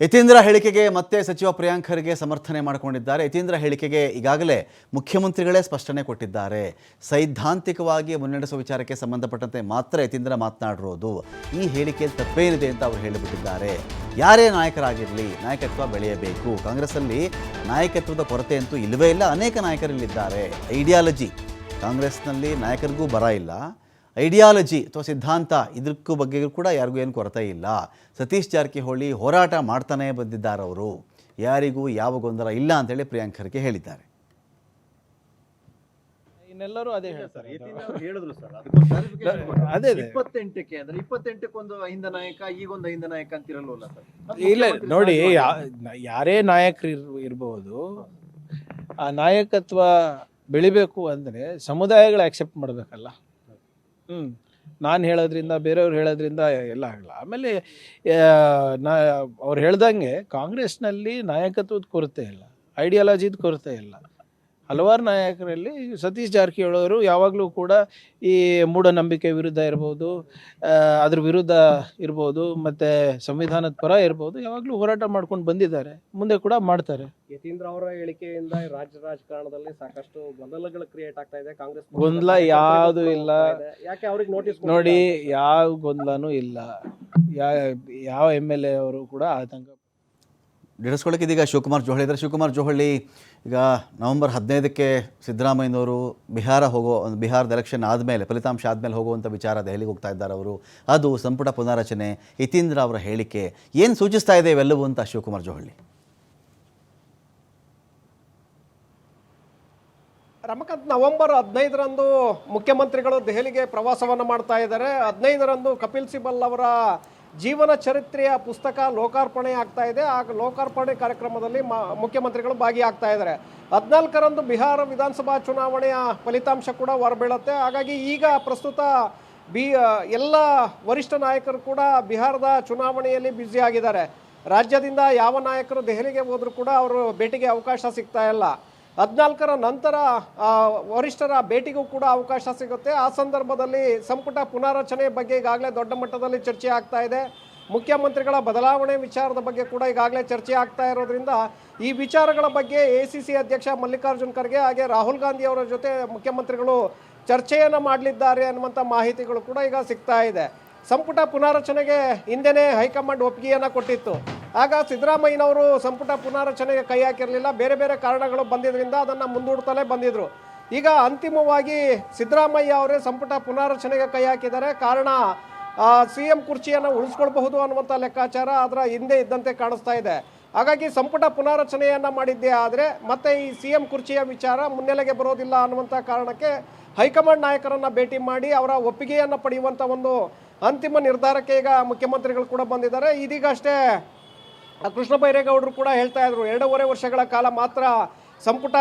ಯತೀಂದ್ರ ಹೇಳಿಕೆಗೆ ಮತ್ತೆ ಸಚಿವ ಪ್ರಿಯಾಂಕ್ ಖರ್ಗೆ ಸಮರ್ಥನೆ ಮಾಡಿಕೊಂಡಿದ್ದಾರೆ. ಯತೀಂದ್ರ ಹೇಳಿಕೆಗೆ ಈಗಾಗಲೇ ಮುಖ್ಯಮಂತ್ರಿಗಳೇ ಸ್ಪಷ್ಟನೆ ಕೊಟ್ಟಿದ್ದಾರೆ. ಸೈದ್ಧಾಂತಿಕವಾಗಿ ಮುನ್ನಡೆಸುವ ವಿಚಾರಕ್ಕೆ ಸಂಬಂಧಪಟ್ಟಂತೆ ಮಾತ್ರ ಯತೀಂದ್ರ ಮಾತನಾಡಿರೋದು. ಈ ಹೇಳಿಕೆಯಲ್ಲಿ ತಪ್ಪೇನಿದೆ ಅಂತ ಅವರು ಹೇಳಿಬಿಟ್ಟಿದ್ದಾರೆ. ಯಾರೇ ನಾಯಕರಾಗಿರಲಿ, ನಾಯಕತ್ವ ಬೆಳೆಯಬೇಕು. ಕಾಂಗ್ರೆಸ್ಸಲ್ಲಿ ನಾಯಕತ್ವದ ಕೊರತೆ ಅಂತೂ ಇಲ್ಲವೇ ಇಲ್ಲ. ಅನೇಕ ನಾಯಕರಲ್ಲಿದ್ದಾರೆ. ಐಡಿಯಾಲಜಿ. ಕಾಂಗ್ರೆಸ್ನಲ್ಲಿ ನಾಯಕರಿಗೂ ಬರ ಇಲ್ಲ. ಐಡಿಯಾಲಜಿ ಅಥವಾ ಸಿದ್ಧಾಂತ ಇದಕ್ಕೂ ಬಗ್ಗೆ ಕೂಡ ಯಾರಿಗೂ ಏನು ಕೊರತೆ ಇಲ್ಲ. ಸತೀಶ್ ಜಾರಕಿಹೊಳಿ ಹೋರಾಟ ಮಾಡ್ತಾನೆ ಬಂದಿದ್ದಾರೆ ಅವರು ಯಾರಿಗೂ ಯಾವ ಗೊಂದಲ ಇಲ್ಲ ಅಂತೇಳಿ ಪ್ರಿಯಾಂಕ್ ಖರ್ಗೆ ಹೇಳಿದ್ದಾರೆ. ಇನ್ನೆಲ್ಲರೂ ಅದೇ ಹೇಳ್ತಾರೆ. ಹೇಳಿದ್ರು ಸರ್ ಅದೇ ಇಪ್ಪತ್ತೆಂಟಕ್ಕೆ ಅಂದ್ರೆ ಇಪ್ಪತ್ತೆಂಟಕ್ಕೊಂದು ಅಹಿಂದ ನಾಯಕ ಈಗೊಂದು ಅಹಿಂದ ನಾಯಕ ಅಂತಿರಲ್ವಲ್ಲ ಸರ್? ಇಲ್ಲ ನೋಡಿ ಯಾರೇ ನಾಯಕರು ಇರಬಹುದು ಇರ್ಬೋದು ಆ ನಾಯಕತ್ವ ಬೆಳಿಬೇಕು ಅಂದ್ರೆ ಸಮುದಾಯಗಳು ಆಕ್ಸೆಪ್ಟ್ ಮಾಡಬೇಕಲ್ಲ. ನಾನು ಹೇಳೋದ್ರಿಂದ, ಬೇರೆಯವ್ರು ಹೇಳೋದ್ರಿಂದ ಎಲ್ಲ ಆಗಲ್ಲ. ಆಮೇಲೆ ನಾ, ಅವ್ರು ಹೇಳ್ದಂಗೆ ಕಾಂಗ್ರೆಸ್ನಲ್ಲಿ ನಾಯಕತ್ವದ ಕೊರತೆ ಇಲ್ಲ, ಐಡಿಯಾಲಜಿದ ಕೊರತೆ ಇಲ್ಲ. ಹಲವಾರು ನಾಯಕರಲ್ಲಿ ಸತೀಶ್ ಜಾರಕಿಹೊಳಿ ಅವರು ಯಾವಾಗಲೂ ಕೂಡ ಈ ಮೂಢನಂಬಿಕೆ ವಿರುದ್ಧ ಇರ್ಬೋದು ಅದ್ರ ವಿರುದ್ಧ ಇರ್ಬೋದು ಮತ್ತು ಸಂವಿಧಾನದ ಪರ ಇರ್ಬೋದು ಯಾವಾಗಲೂ ಹೋರಾಟ ಮಾಡ್ಕೊಂಡು ಬಂದಿದ್ದಾರೆ. ಮುಂದೆ ಕೂಡ ಮಾಡ್ತಾರೆ. ಯತೀಂದ್ರ ಅವರ ಹೇಳಿಕೆಯಿಂದ ರಾಜ್ಯ ರಾಜಕಾರಣದಲ್ಲಿ ಸಾಕಷ್ಟು ಗೊಂದಲಗಳು ಕ್ರಿಯೇಟ್ ಆಗ್ತಾ ಇದೆ. ಕಾಂಗ್ರೆಸ್ ಗೊಂದಲ ಯಾವುದು ಇಲ್ಲ. ಯಾಕೆ ಅವ್ರಿಗೆ ನೋಟಿಸ್ ನೋಡಿ ಯಾವ ಗೊಂದಲನೂ ಇಲ್ಲ. ಯಾವ ಎಂ ಎಲ್ ಎ ಅವರು ಕೂಡ ಆತಂಕ ನಡೆಸ್ಕೊಳ್ಳೋಕೆ ಇದೀಗ ಶಿವಕುಮಾರ್ ಜೋಹಳಿ ಇದ್ದಾರೆ. ಶಿವಕುಮಾರ್ ಜೋಹಳಿ, ಈಗ ನವೆಂಬರ್ ಹದಿನೈದಕ್ಕೆ ಸಿದ್ದರಾಮಯ್ಯನವರು ಬಿಹಾರ ಹೋಗೋ ಒಂದು ಬಿಹಾರದ ಎಲೆಕ್ಷನ್ ಆದಮೇಲೆ, ಫಲಿತಾಂಶ ಆದಮೇಲೆ ಹೋಗುವಂಥ ವಿಚಾರ ದೆಹಲಿಗೆ ಹೋಗ್ತಾ ಇದ್ದಾರೆ ಅವರು. ಅದು ಸಂಪುಟ ಪುನಾರಚನೆ, ಯತೀಂದ್ರ ಅವರ ಹೇಳಿಕೆ, ಏನು ಸೂಚಿಸ್ತಾ ಇದೆ ಇವೆಲ್ಲವೂ ಅಂತ ಶಿವಕುಮಾರ್ ಜೋಹಳಿ? ರಮಕಾಂತ್, ನವೆಂಬರ್ ಹದಿನೈದರಂದು ಮುಖ್ಯಮಂತ್ರಿಗಳು ದೆಹಲಿಗೆ ಪ್ರವಾಸವನ್ನು ಮಾಡ್ತಾ ಇದ್ದಾರೆ. ಹದಿನೈದರಂದು ಕಪಿಲ್ ಸಿಬಲ್ ಅವರ ಜೀವನ ಚರಿತ್ರೆಯ ಪುಸ್ತಕ ಲೋಕಾರ್ಪಣೆ ಆಗ್ತಾ ಇದೆ. ಆ ಲೋಕಾರ್ಪಣೆ ಕಾರ್ಯಕ್ರಮದಲ್ಲಿ ಮುಖ್ಯಮಂತ್ರಿಗಳು ಭಾಗಿಯಾಗ್ತಾ ಇದ್ದಾರೆ. ಹದಿನಾಲ್ಕರಂದು ಬಿಹಾರ ವಿಧಾನಸಭಾ ಚುನಾವಣೆಯ ಫಲಿತಾಂಶ ಕೂಡ ಹೊರಬೀಳುತ್ತೆ. ಹಾಗಾಗಿ ಈಗ ಪ್ರಸ್ತುತ ಬಿ ಎಲ್ಲ ವರಿಷ್ಠ ನಾಯಕರು ಕೂಡ ಬಿಹಾರದ ಚುನಾವಣೆಯಲ್ಲಿ ಬ್ಯುಸಿ ಆಗಿದ್ದಾರೆ ರಾಜ್ಯದಿಂದ ಯಾವ ನಾಯಕರು ದೆಹಲಿಗೆ ಹೋದರೂ ಕೂಡ ಅವರು ಭೇಟಿಗೆ ಅವಕಾಶ ಸಿಗ್ತಾ ಇಲ್ಲ. ಹದಿನಾಲ್ಕರ ನಂತರ ವರಿಷ್ಠರ ಭೇಟಿಗೂ ಕೂಡ ಅವಕಾಶ ಸಿಗುತ್ತೆ. ಆ ಸಂದರ್ಭದಲ್ಲಿ ಸಂಪುಟ ಪುನಾರಚನೆ ಬಗ್ಗೆ ಈಗಾಗಲೇ ದೊಡ್ಡ ಮಟ್ಟದಲ್ಲಿ ಚರ್ಚೆ ಆಗ್ತಾ ಇದೆ. ಮುಖ್ಯಮಂತ್ರಿಗಳ ಬದಲಾವಣೆ ವಿಚಾರದ ಬಗ್ಗೆ ಕೂಡ ಈಗಾಗಲೇ ಚರ್ಚೆ ಆಗ್ತಾ ಇರೋದ್ರಿಂದ ಈ ವಿಚಾರಗಳ ಬಗ್ಗೆ ಎ ಅಧ್ಯಕ್ಷ ಮಲ್ಲಿಕಾರ್ಜುನ್ ಖರ್ಗೆ ಹಾಗೆ ರಾಹುಲ್ ಗಾಂಧಿ ಅವರ ಜೊತೆ ಮುಖ್ಯಮಂತ್ರಿಗಳು ಚರ್ಚೆಯನ್ನು ಮಾಡಲಿದ್ದಾರೆ ಅನ್ನುವಂಥ ಮಾಹಿತಿಗಳು ಕೂಡ ಈಗ ಸಿಗ್ತಾ ಇದೆ. ಸಂಪುಟ ಪುನಾರಚನೆಗೆ ಹಿಂದೆನೇ ಹೈಕಮಾಂಡ್ ಒಪ್ಪಿಗೆಯನ್ನು ಕೊಟ್ಟಿತ್ತು. ಆಗ ಸಿದ್ದರಾಮಯ್ಯನವರು ಸಂಪುಟ ಪುನಾರಚನೆಗೆ ಕೈ ಹಾಕಿರಲಿಲ್ಲ. ಬೇರೆ ಬೇರೆ ಕಾರಣಗಳು ಬಂದಿದ್ದರಿಂದ ಅದನ್ನು ಮುಂದೂಡ್ತಲೇ ಬಂದಿದ್ದರು ಈಗ ಅಂತಿಮವಾಗಿ ಸಿದ್ದರಾಮಯ್ಯ ಅವರೇ ಸಂಪುಟ ಪುನಾರಚನೆಗೆ ಕೈ ಹಾಕಿದ್ದಾರೆ. ಕಾರಣ ಸಿ ಎಂ ಕುರ್ಚಿಯನ್ನು ಉಳಿಸ್ಕೊಳ್ಬಹುದು ಅನ್ನುವಂಥ ಲೆಕ್ಕಾಚಾರ ಅದರ ಹಿಂದೆ ಇದ್ದಂತೆ ಕಾಣಿಸ್ತಾ ಇದೆ. ಹಾಗಾಗಿ ಸಂಪುಟ ಪುನಾರಚನೆಯನ್ನು ಮಾಡಿದ್ದೇ ಆದರೆ ಮತ್ತೆ ಈ ಸಿ ಎಂ ಕುರ್ಚಿಯ ವಿಚಾರ ಮುನ್ನೆಲೆಗೆ ಬರೋದಿಲ್ಲ ಅನ್ನುವಂಥ ಕಾರಣಕ್ಕೆ ಹೈಕಮಾಂಡ್ ನಾಯಕರನ್ನು ಭೇಟಿ ಮಾಡಿ ಅವರ ಒಪ್ಪಿಗೆಯನ್ನು ಪಡೆಯುವಂಥ ಒಂದು ಅಂತಿಮ ನಿರ್ಧಾರಕ್ಕೆ ಈಗ ಮುಖ್ಯಮಂತ್ರಿಗಳು ಕೂಡ ಬಂದಿದ್ದಾರೆ. ಇದೀಗ ಅಷ್ಟೇ ಆ ಕೃಷ್ಣ ಬೈರೇಗೌಡರು ಕೂಡ ಹೇಳ್ತಾ ಇದ್ರು, ಎರಡೂವರೆ ವರ್ಷಗಳ ಕಾಲ ಮಾತ್ರ ಸಂಪುಟ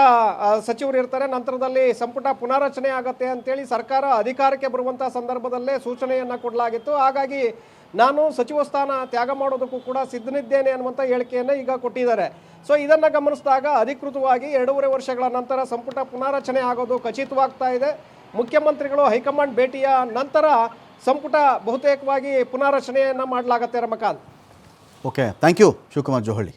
ಸಚಿವರು ಇರ್ತಾರೆ, ನಂತರದಲ್ಲಿ ಸಂಪುಟ ಪುನಾರಚನೆ ಆಗತ್ತೆ ಅಂತೇಳಿ ಸರ್ಕಾರ ಅಧಿಕಾರಕ್ಕೆ ಬರುವಂಥ ಸಂದರ್ಭದಲ್ಲೇ ಸೂಚನೆಯನ್ನು ಕೊಡಲಾಗಿತ್ತು. ಹಾಗಾಗಿ ನಾನು ಸಚಿವ ಸ್ಥಾನ ತ್ಯಾಗ ಮಾಡೋದಕ್ಕೂ ಕೂಡ ಸಿದ್ಧನಿದ್ದೇನೆ ಅನ್ನುವಂಥ ಹೇಳಿಕೆಯನ್ನು ಈಗ ಕೊಟ್ಟಿದ್ದಾರೆ. ಸೊ ಇದನ್ನು ಗಮನಿಸಿದಾಗ ಅಧಿಕೃತವಾಗಿ ಎರಡೂವರೆ ವರ್ಷಗಳ ನಂತರ ಸಂಪುಟ ಪುನಾರಚನೆ ಆಗೋದು ಖಚಿತವಾಗ್ತಾ ಇದೆ. ಮುಖ್ಯಮಂತ್ರಿಗಳು ಹೈಕಮಾಂಡ್ ಭೇಟಿಯ ನಂತರ ಸಂಪುಟ ಬಹುತೇಕವಾಗಿ ಪುನಾರಚನೆಯನ್ನು ಮಾಡಲಾಗತ್ತೆ Ramakant. Okay thank you Shivakumar Johali